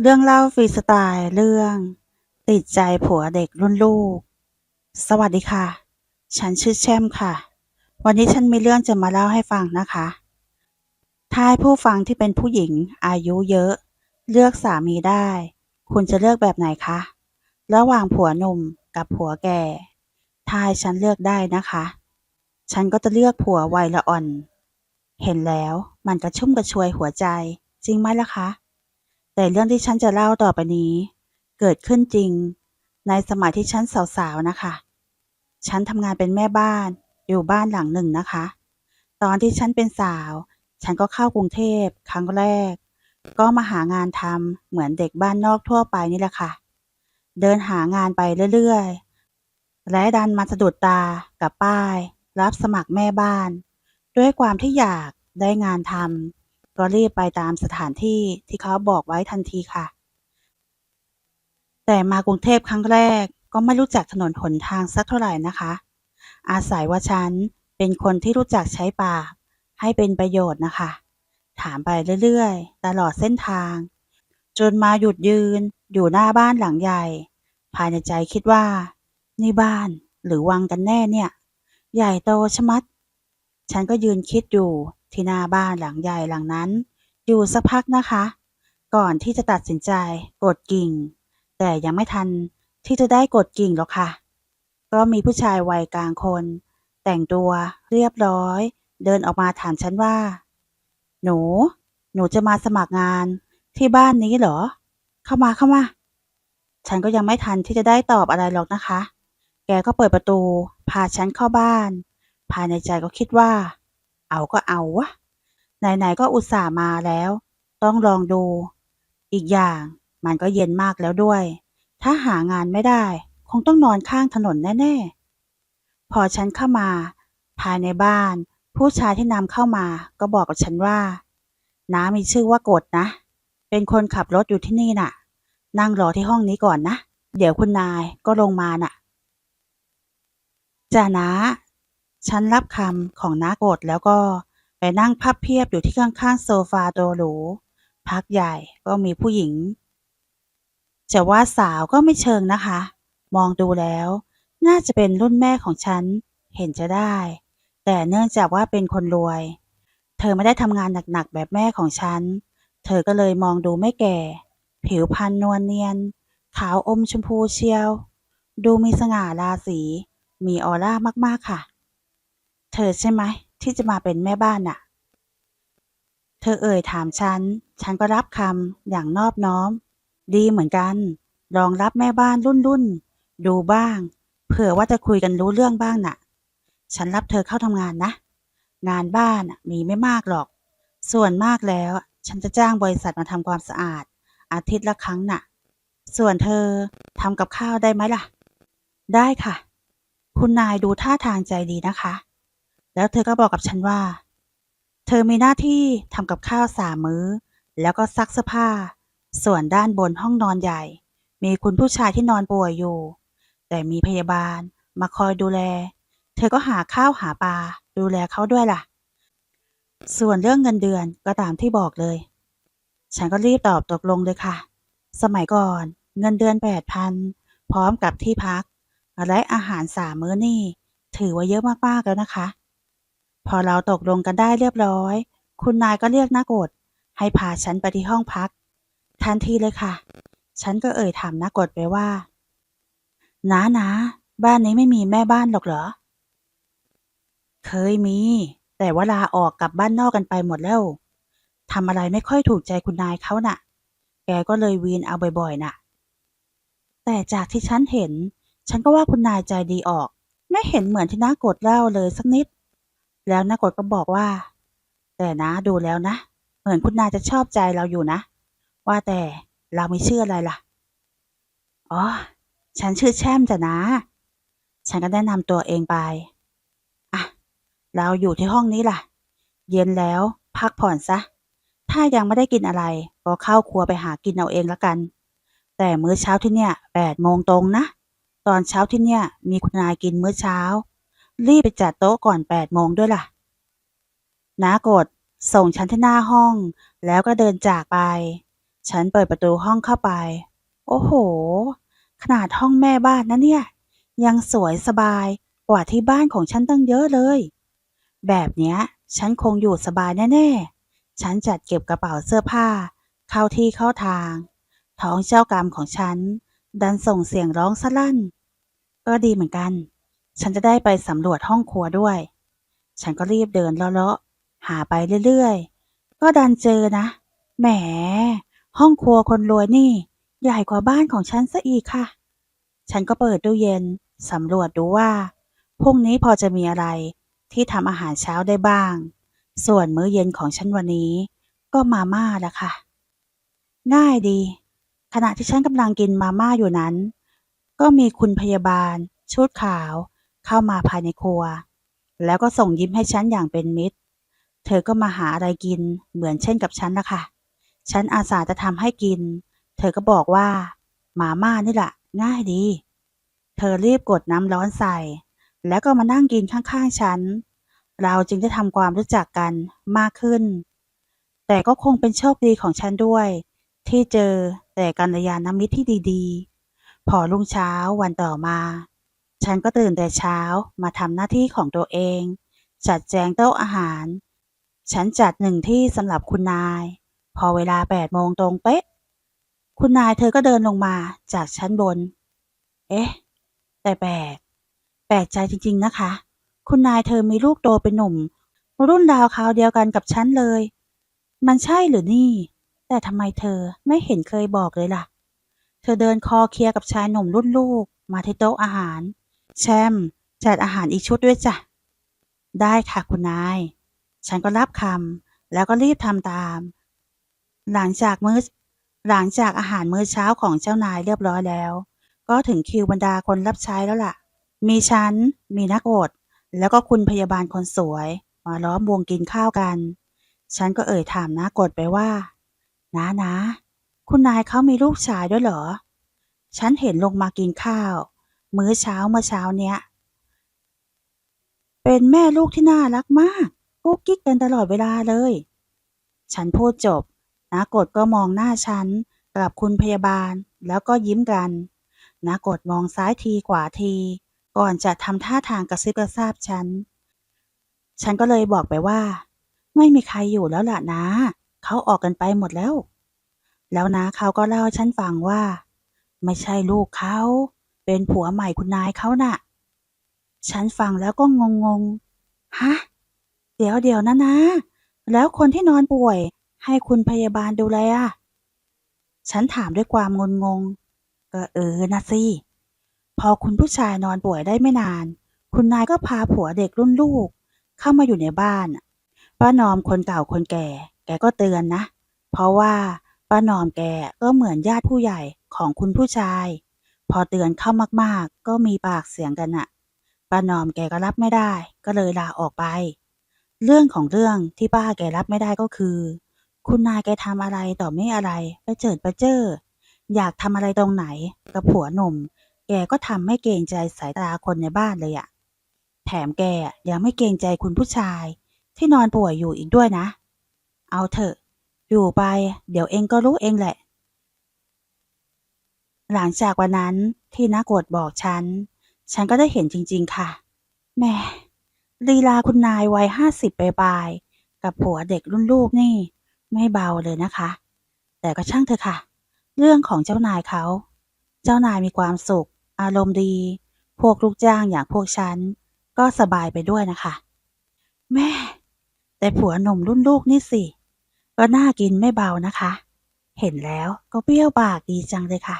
เรื่องเล่าฟรีสไตล์เรื่อง ติดใจผัวเด็กรุ่นลูก สวัสดีค่ะ ฉันชื่อแช่มค่ะ วันนี้ฉันมีเรื่องจะมาเล่าให้ฟังนะคะถ้าให้ผู้ฟังที่เป็นผู้หญิงอายุเยอะ เลือกสามีได้ คุณจะเลือกแบบไหนคะ ระหว่างผัวหนุ่มกับผัวแก่ถ้าฉันเลือกได้นะคะ ฉันก็จะเลือกผัววัยละอ่อน เห็นแล้วมันกระชุ่มกระชวยหัวใจ จริงไหมล่ะคะ แต่เรื่องที่ฉันจะเล่าต่อไปนี้ เกิดขึ้นจริง ในสมัยที่ฉันสาวๆนะคะ ฉันทำงานเป็นแม่บ้านอยู่บ้านหลังหนึ่งนะคะ ตอนที่ฉันเป็นสาว ฉันก็เข้ากรุงเทพครั้งแรก ก็มาหางานทำเหมือนเด็กบ้านนอกทั่วไปนี่แหละค่ะ เดินหางานไปเรื่อยๆ และดันมาสะดุดตากับป้าย รับสมัครแม่บ้าน ด้วยความที่อยากได้งานทำ ก็รีบไปตามสถานที่ที่เขาบอกไว้ทันทีค่ะ แต่มากรุงเทพครั้งแรกก็ไม่รู้จักถนนหนทางสักเท่าไหร่นะคะ อาศัยว่าฉันเป็นคนที่รู้จักใช้ปากให้เป็นประโยชน์นะคะ ถามไปเรื่อยๆ ตลอดเส้นทาง จนมาหยุดยืนอยู่หน้าบ้านหลังใหญ่ ภายในใจคิดว่า นี่บ้านหรือวังกันแน่เนี่ย ใหญ่โตชะมัด ฉันก็ยืนคิดอยู่ ที่หน้าบ้านหลังใหญ่หลังนั้น อยู่สักพักนะคะ ก่อนที่จะตัดสินใจกดกิ่ง แต่ยังไม่ทันที่จะได้กดกิ่งหรอกค่ะ ก็มีผู้ชายวัยกลางคน แต่งตัวเรียบร้อย เดินออกมาถามฉันว่า หนู หนูจะมาสมัครงานที่บ้านนี้เหรอ เข้ามาเข้ามา ฉันก็ยังไม่ทันที่จะได้ตอบอะไรหรอกนะคะ แกก็เปิดประตู พาฉันเข้าบ้าน ภายในใจก็คิดว่า เอาก็เอาวะ ไหนๆก็อุตส่าห์มาแล้ว ต้องลองดู อีกอย่างมันก็เย็นมากแล้วด้วย ถ้าหางานไม่ได้ คงต้องนอนข้างถนนแน่ๆ พอฉันเข้ามา ภายในบ้าน ผู้ชายที่นำเข้ามาก็บอกกับฉันว่า น้ามีชื่อว่ากฎนะ เป็นคนขับรถอยู่ที่นี่น่ะ นั่งรอที่ห้องนี้ก่อนนะ เดี๋ยวคุณนายก็ลงมาน่ะจ้านะ ฉันรับคำของน้ากฎแล้วก็ไปนั่งพับเพียบอยู่ที่ข้างๆโซฟาตัวหรูพักใหญ่ก็มีผู้หญิง จะว่าสาวก็ไม่เชิงนะคะ มองดูแล้ว น่าจะเป็นรุ่นแม่ของฉันเห็นจะได้ แต่เนื่องจากว่าเป็นคนรวย เธอไม่ได้ทำงานหนักๆแบบแม่ของฉัน เธอก็เลยมองดูไม่แก่ ผิวพรรณนวลเนียน ขาวอมชมพูเชียว ดูมีสง่าราศีมีออร่ามากๆค่ะ เธอใช่ไหมที่จะมาเป็นแม่บ้านน่ะ เธอเอ่ยถามฉัน ฉันก็รับคำอย่างนอบน้อม ดีเหมือนกันลองรับแม่บ้านรุ่นรุ่นดูบ้าง เผื่อว่าจะคุยกันรู้เรื่องบ้างน่ะ ฉันรับเธอเข้าทำงานนะ งานบ้านมีไม่มากหรอก ส่วนมากแล้ว ฉันจะจ้างบริษัทมาทำความสะอาด อาทิตย์ละครั้งน่ะ ส่วนเธอทำกับข้าวได้ไหมล่ะ ได้ค่ะ คุณนายดูท่าทางใจดีนะคะ แล้วเธอก็บอกกับฉันว่า เธอมีหน้าที่ทำกับข้าวสามมื้อ แล้วก็ซักเสื้อผ้า ส่วนด้านบนห้องนอนใหญ่ มีคุณผู้ชายที่นอนป่วยอยู่ แต่มีพยาบาลมาคอยดูแล เธอก็หาข้าวหาปลาดูแลเขาด้วยล่ะ ส่วนเรื่องเงินเดือนก็ตามที่บอกเลย ฉันก็รีบตอบตกลงเลยค่ะ สมัยก่อนเงินเดือนแปดพันพร้อมกับที่พัก และอาหารสามมื้อนี่ ถือว่าเยอะมากๆแล้วนะคะ พอเราตกลงกันได้เรียบร้อย คุณนายก็เรียกนักกฎให้พาฉันไปที่ห้องพัก ทันทีเลยค่ะ ฉันก็เอ่ยถามนักกฎไปว่าน้านะบ้านนี้ไม่มีแม่บ้านหรอกเหรอ เคยมี แต่ว่าลาออกกลับบ้านนอกกันไปหมดแล้วทำอะไรไม่ค่อยถูกใจคุณนายเขาน่ะ แกก็เลยวีนเอาบ่อยๆน่ะ แต่จากที่ฉันเห็น ฉันก็ว่าคุณนายใจดีออก ไม่เห็นเหมือนที่น้ากดเล่าเลยสักนิด แล้วน้ากดก็บอกว่า แต่นะดูแล้วนะ เหมือนคุณนายจะชอบใจเราอยู่นะ ว่าแต่เราไม่เชื่ออะไรล่ะ อ๋อ ฉันชื่อแช่มจ้ะนะ ฉันก็แนะนำตัวเองไป อะ เราอยู่ที่ห้องนี้ล่ะ เย็นแล้วพักผ่อนซะ ถ้ายังไม่ได้กินอะไร ก็เข้าครัวไปหากินเอาเองละกัน แต่มื้อเช้าที่เนี่ยแปดโมงตรงนะ ตอนเช้าที่เนี่ยมีคุณนายกินมื้อเช้า รีบไปจัดโต๊ะก่อนแปดโมงด้วยล่ะน้ากดส่งฉันที่หน้าห้อง แล้วก็เดินจากไป ฉันเปิดประตูห้องเข้าไป โอ้โห ขนาดห้องแม่บ้านนะเนี่ย ยังสวยสบายกว่าที่บ้านของฉันตั้งเยอะเลย แบบเนี้ย ฉันคงอยู่สบายแน่ๆ ฉันจัดเก็บกระเป๋าเสื้อผ้า เข้าที่เข้าทาง ท้องเจ้ากรรมของฉัน ดันส่งเสียงร้องสะลั่น ก็ดีเหมือนกัน ฉันจะได้ไปสำรวจห้องครัวด้วย ฉันก็รีบเดินเลาะๆหาไปเรื่อยๆ ก็ดันเจอนะ แหม ห้องครัวคนรวยนี่ ใหญ่กว่าบ้านของฉันซะอีกค่ะ ฉันก็เปิดตู้เย็นสำรวจดูว่าพรุ่งนี้พอจะมีอะไรที่ทำอาหารเช้าได้บ้าง ส่วนมื้อเย็นของฉันวันนี้ ก็มาม่าละค่ะ ง่ายดี ขณะที่ฉันกำลังกินมาม่าอยู่นั้น ก็มีคุณพยาบาล ชุดขาว เข้ามาภายในครัว แล้วก็ส่งยิ้มให้ฉันอย่างเป็นมิตร เธอก็มาหาอะไรกินเหมือนเช่นกับฉันนะคะฉันอาสาจะทำให้กิน เธอก็บอกว่าหมาม่านี่แหละง่ายดี เธอรีบกดน้ำร้อนใส่ แล้วก็มานั่งกินข้างๆฉัน เราจึงได้ทำความรู้จักกันมากขึ้น แต่ก็คงเป็นโชคดีของฉันด้วย ที่เจอแต่กัลยาณมิตรที่ดีๆ พอรุ่งเช้าวันต่อมา ฉันก็ตื่นแต่เช้ามาทำหน้าที่ของตัวเอง จัดแจงโต๊ะอาหาร ฉันจัดหนึ่งที่สำหรับคุณนาย พอเวลาแปดโมงตรงเป๊ะ คุณนายเธอก็เดินลงมาจากชั้นบน เอ๊ะ แต่แปลกแปลกใจจริง ๆนะคะ คุณนายเธอมีลูกโตเป็นหนุ่ม รุ่นราวคราวเดียวกันกับฉันเลย มันใช่หรือนี่ แต่ทำไมเธอไม่เห็นเคยบอกเลยล่ะ เธอเดินคอเคลียร์กับชายหนุ่มรุ่นลูกมาที่โต๊ะอาหาร แชมจัดอาหารอีกชุดด้วยจ้ะ ได้ค่ะคุณนาย ฉันก็รับคำแล้วก็รีบทำตาม หลังจากมื้อหลังจากอาหารมื้อเช้าของเจ้านายเรียบร้อยแล้ว ก็ถึงคิวบรรดาคนรับใช้แล้วล่ะ มีฉัน มีนักอด แล้วก็คุณพยาบาลคนสวย มาล้อมวงกินข้าวกัน ฉันก็เอ่ยถามน้ากดไปว่าน้านะ คุณนายเขามีลูกชายด้วยเหรอ ฉันเห็นลงมากินข้าว มื้อเช้าเมื่อเช้าเนี้ย เป็นแม่ลูกที่น่ารักมากกุ๊กกิ๊กกันตลอดเวลาเลย ฉันพูดจบนากดก็มองหน้าฉันกับคุณพยาบาลแล้วก็ยิ้มกันนากดมองซ้ายทีขวาที ก่อนจะทำท่าทางกระซิบกระซาบฉัน ฉันก็เลยบอกไปว่า ไม่มีใครอยู่แล้วล่ะนะเขาออกกันไปหมดแล้ว แล้วนะเขาก็เล่าให้ฉันฟังว่า ไม่ใช่ลูกเขา เป็นผัวใหม่คุณนายเขาน่ะ ฉันฟังแล้วก็งงงๆฮะ เดี๋ยวเดี๋ยวนะนะ แล้วคนที่นอนป่วย ให้คุณพยาบาลดูแลอะฉันถามด้วยความงนงง ก็เออนะสิ พอคุณผู้ชายนอนป่วยได้ไม่นาน คุณนายก็พาผัวเด็กรุ่นลูก เข้ามาอยู่ในบ้าน ป้านอมคนเก่าคนแก่ แกก็เตือนนะ เพราะว่าป้านอมแกก็เหมือนญาติผู้ใหญ่ของคุณผู้ชาย พอเตือนเข้ามากๆ ก็มีปากเสียงกันน่ะป้านอมแกก็รับไม่ได้ ก็เลยลาออกไป เรื่องของเรื่องที่ป้าแกรับไม่ได้ก็คือ คุณนายแกทำอะไรต่อไม่อะไรไปเจิดไปเจ้ออยากทำอะไรตรงไหนกับผัวหนุ่ม แกก็ทำไม่เกรงใจสายตาคนในบ้านเลยอะแถมแกยังไม่เกรงใจคุณผู้ชาย ที่นอนป่วยอยู่อีกด้วยนะ เอาเถอะ อยู่ไป เดี๋ยวเองก็รู้เองแหละ หลังจากวันนั้นที่นักกดบอกฉัน ฉันก็ได้เห็นจริง ๆ ค่ะ แม่ลีลาคุณนายวัยห้าสิบปลายกับผัวเด็กรุ่นลูกนี่ ไม่เบาเลยนะคะ แต่ก็ช่างเถอะค่ะ เรื่องของเจ้านายเขา เจ้านายมีความสุข อารมณ์ดี พวกลูกจ้างอย่างพวกฉัน ก็สบายไปด้วยนะคะ แม่ แต่ผัวหนุ่มรุ่นลูกนี่สิก็น่ากินไม่เบานะคะ เห็นแล้วก็เปรี้ยวปากดีจังเลยค่ะ